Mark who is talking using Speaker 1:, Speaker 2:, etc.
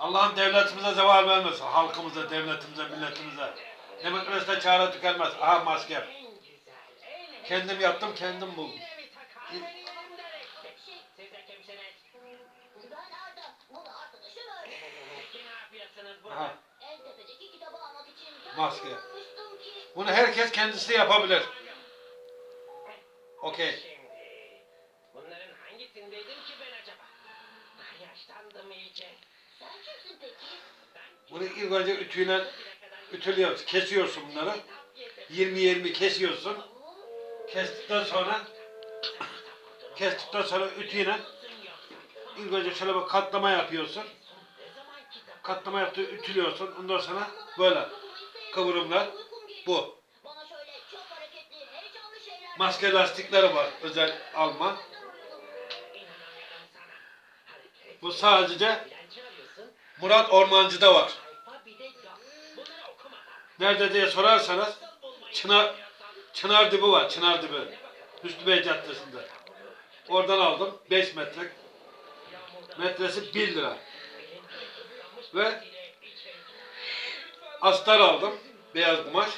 Speaker 1: Allah'ım devletimize zeval vermesin. Halkımıza, devletimize, milletimize. Demokraside çare tükenmez. Aha maske. Kendim yaptım, kendim buldum. Aha, Maske. bunu herkes kendisi yapabilir. Okey.
Speaker 2: Bunların hangisindeydim ki ben acaba? Yaşlandım iyice.
Speaker 1: Bunu ilk önce ütüyle ütülüyoruz. Kesiyorsun bunları. 20-20 kesiyorsun. Kestikten sonra kestikten sonra ütüyle ilk önce şöyle bir katlama yapıyorsun. Katlama yaptığı ütülüyorsun. Ondan sonra böyle kıvrımlar bu. Maske lastikleri var özel alma.
Speaker 2: İnanamıyorum sana. Hareket.
Speaker 1: Bu sadece. Murat Ormancı'da var. Nerede diye sorarsanız Çınar, Çınar Dibi var. Çınar Dibi. Hüsnü Bey Caddesi'nde. Oradan aldım. 5 metre. Metresi 1 lira. Ve astar aldım. Beyaz kumaş.